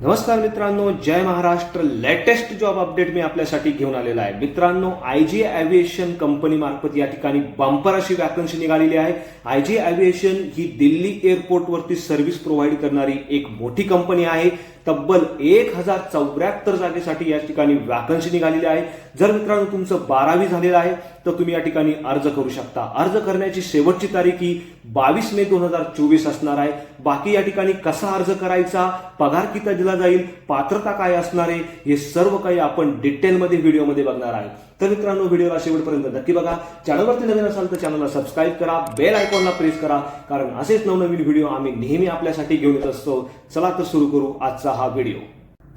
नमस्कार मित्रांनो जय महाराष्ट्र. लेटेस्ट जॉब अपडेट मी आपल्यासाठी घेऊन आलेला आहे. मित्रांनो आय जी एव्हिएशन कंपनी मार्फत या ठिकाणी बंपर अशी वॅकन्सी निघालेली आहे. आय जी एव्हिएशन ही दिल्ली एअरपोर्टवरती सर्व्हिस प्रोव्हाइड करणारी एक मोठी कंपनी आहे. तब्बल एक हजार चौऱ्याहत्तर जागेसाठी या ठिकाणी वॅकन्सी निघालेली आहे. जर मित्रांनो तुमचं बारावी झालेलं आहे तर तुम्ही या ठिकाणी अर्ज करू शकता. अर्ज करण्याची शेवटची तारीख ही बावीस मे दोन हजार चोवीस असणार आहे. बाकी या ठिकाणी कसा अर्ज करायचा पगार किती दिला जाईल पात्रता काय असणार आहे हे सर्व काही आपण डिटेलमध्ये व्हिडिओमध्ये बघणार आहे तर मित्रांनो व्हिडिओला शेवटपर्यंत नक्की बघा. चॅनलवरती नवीन असाल तर चॅनलला सबस्क्राईब करा बेल आयकॉनला प्रेस करा कारण असेच नवनवीन व्हिडिओ आम्ही नेहमी आपल्यासाठी घेऊन येत असतो. चला तर सुरू करू आजचा हा व्हिडिओ.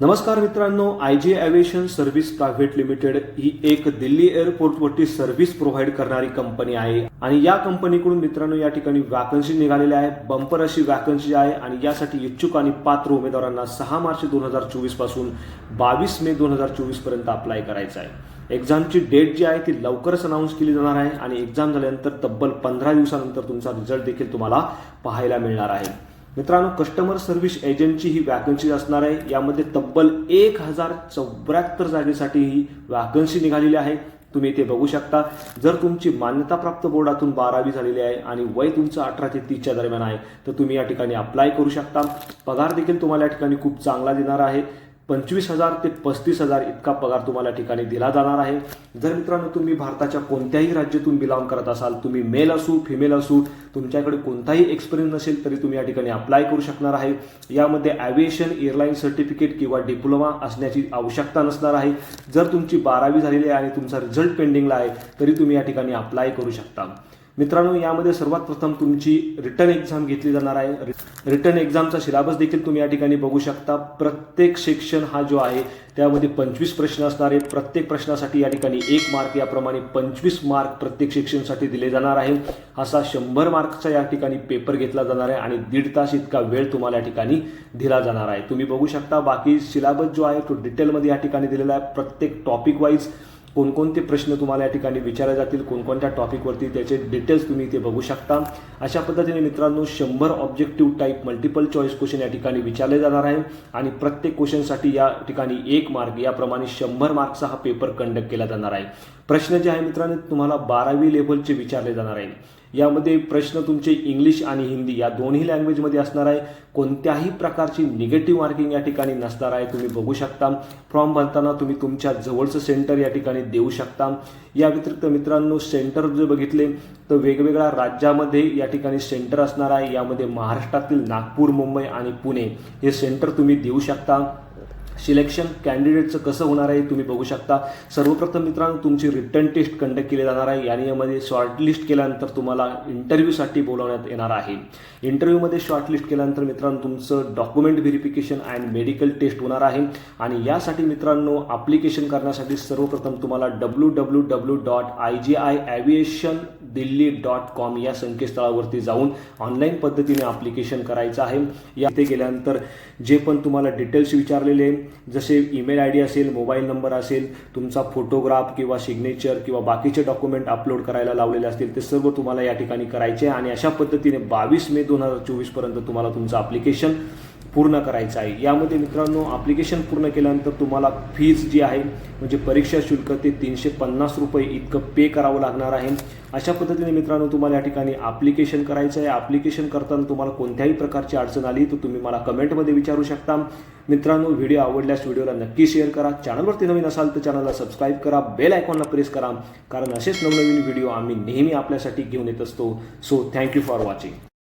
नमस्कार मित्रांनो I G aviation service private limited ही एक दिल्ली एअरपोर्टवरती सर्व्हिस प्रोव्हाइड करणारी कंपनी आहे. आणि या कंपनीकडून मित्रांनो या ठिकाणी वॅकन्सी निघालेल्या आहे. बंपर अशी वॅकन्सी आहे आणि यासाठी इच्छुक आणि पात्र उमेदवारांना सहा मार्च दोन हजार चोवीसपासून बावीस मे दोन हजार चोवीसपर्यंत अप्लाय करायचं आहे. एक्झामची डेट जी आहे ती लवकरच अनाऊन्स केली जाणार आहे आणि एक्झाम झाल्यानंतर तब्बल पंधरा दिवसानंतर तुमचा रिझल्ट देखील तुम्हाला पाहायला मिळणार आहे. मित्रांनो कस्टमर सर्व्हिस एजंटची ही वॅकन्सी असणार आहे. यामध्ये तब्बल एक हजार चौऱ्याहत्तर जागेसाठी ही वॅकन्सी निघालेली आहे. तुम्ही इथे बघू शकता जर तुमची मान्यताप्राप्त बोर्डातून बारावी झालेली आहे आणि वय तुमचं अठरा ते तीसच्या दरम्यान आहे तर तुम्ही या ठिकाणी अप्लाय करू शकता. पगार देखील तुम्हाला या ठिकाणी खूप चांगला देणार आहे. पंचवीस हजार ते पस्तीस हजार इतका पगार तुम्हाला या ठिकाणी दिला जाणार आहे. जर मित्रांनो तुम्ही भारताच्या कोणत्याही राज्यातून बिलॉंग करत असाल तुम्ही मेल असू फिमेल असू तुमच्याकडे कोणताही एक्सपिरियन्स नसेल तरी तुम्ही या ठिकाणी अप्लाय करू शकणार आहे. यामध्ये ॲव्हिएशन एअरलाईन सर्टिफिकेट किंवा डिप्लोमा असण्याची आवश्यकता नसणार आहे. जर तुमची बारावी झालेली आहे आणि तुमचा रिझल्ट पेंडिंगला आहे तरी तुम्ही या ठिकाणी अप्लाय करू शकता. मित्रांनो यामध्ये सर्वात प्रथम तुमची रिटर्न एक्झाम घेतली जाणार आहे. रिटर्न एक्झामचा सिलेबस देखील तुम्ही या ठिकाणी बघू शकता. प्रत्येक सेक्शन हा जो आहे त्यामध्ये पंचवीस प्रश्न असणार आहे प्रत्येक प्रश्नासाठी या ठिकाणी एक मार्क याप्रमाणे पंचवीस मार्क प्रत्येक सेक्शनसाठी दिले जाणार आहे. असा शंभर मार्कचा या ठिकाणी पेपर घेतला जाणार आहे आणि दीड तास इतका वेळ तुम्हाला या ठिकाणी दिला जाणार आहे. तुम्ही बघू शकता बाकी सिलेबस जो आहे तो डिटेलमध्ये या ठिकाणी दिलेला आहे. प्रत्येक टॉपिक वाईज कोणकोणते प्रश्न तुम्हाला या ठिकाणी विचारले जातील कोणकोणत्या टॉपिकवरती त्याचे डिटेल्स तुम्ही इथे बघू शकता. अशा पद्धतीने मित्रांनो शंभर objective type multiple choice question या ठिकाणी विचारले जाणार आहे आणि प्रत्येक क्वेश्चनसाठी या ठिकाणी एक मार्क याप्रमाणे शंभर मार्कचा हा पेपर कंडक्ट केला जाणार आहे. प्रश्न जे आहे मित्रांनो तुम्हाला बारावी लेव्हलचे विचारले जाणार आहे. यामध्ये प्रश्न तुमचे इंग्लिश आणि हिंदी या दोन्ही लँग्वेजमध्ये असणार आहे. कोणत्याही प्रकारची निगेटिव्ह मार्किंग या ठिकाणी नसणार आहे. तुम्ही बघू शकता. फॉर्म भरताना तुम्ही तुमच्या जवळचं सेंटर या ठिकाणी देऊ शकता. या व्यतिरिक्त मित्रांनो सेंटर जर बघितले तर वेगवेगळ्या राज्यामध्ये या ठिकाणी सेंटर असणार आहे. यामध्ये महाराष्ट्रातील नागपूर मुंबई आणि पुणे हे सेंटर तुम्ही देऊ शकता. सिलेक्शन कॅन्डिडेटचं कसं होणार आहे तुम्ही बघू शकता. सर्वप्रथम मित्रांनो तुमची रिटर्न टेस्ट कंडक्ट केली जाणार आहे. या यामध्ये शॉर्टलिस्ट केल्यानंतर तुम्हाला इंटरव्ह्यूसाठी बोलवण्यात येणार आहे. इंटरव्ह्यूमध्ये शॉर्टलिस्ट केल्यानंतर मित्रांनो तुमचं document verification and medical test होणार आहे. आणि यासाठी मित्रांनो अप्लिकेशन करण्यासाठी सर्वप्रथम तुम्हाला W W W dot I G I aviation Delhi dot com या संकेतस्थळावरती जाऊन ऑनलाईन पद्धतीने अप्लिकेशन करायचं आहे. या इथे गेल्यानंतर जे पण तुम्हाला डिटेल्स विचारलेले जसे ईमेल आय डी असेल मोबाईल नंबर असेल तुमचा फोटोग्राफ किंवा सिग्नेचर किंवा बाकीचे डॉक्युमेंट अपलोड करायला लावलेले असतील ते सर्व तुम्हाला या ठिकाणी करायचे आहे. आणि अशा पद्धतीने बावीस मे दोन हजार चोवीसपर्यंत तुम्हाला तुमचं अप्लिकेशन पूर्ण करायचं आहे. यामध्ये मित्रांनो अप्लिकेशन पूर्ण केल्यानंतर तुम्हाला फीज जी आहे म्हणजे परीक्षा शुल्क ते तीनशे पन्नास रुपये इतकं पे करावं लागणार आहे. अशा पद्धतीने मित्रांनो तुम्हाला या ठिकाणी ॲप्लिकेशन करायचं आहे. ॲप्लिकेशन करताना तुम्हाला कोणत्याही प्रकारची अडचण आली तर तुम्ही मला कमेंटमध्ये विचारू शकता. मित्रांनो व्हिडिओ आवडल्यास व्हिडिओला नक्की शेअर करा. चॅनलवरती नवीन असाल तर चॅनलला सबस्क्राईब करा. बेल आयकॉनला प्रेस करा. कारण असेच नवनवीन व्हिडिओ आम्ही नेहमी आपल्यासाठी घेऊन येत असतो. So thank you for watching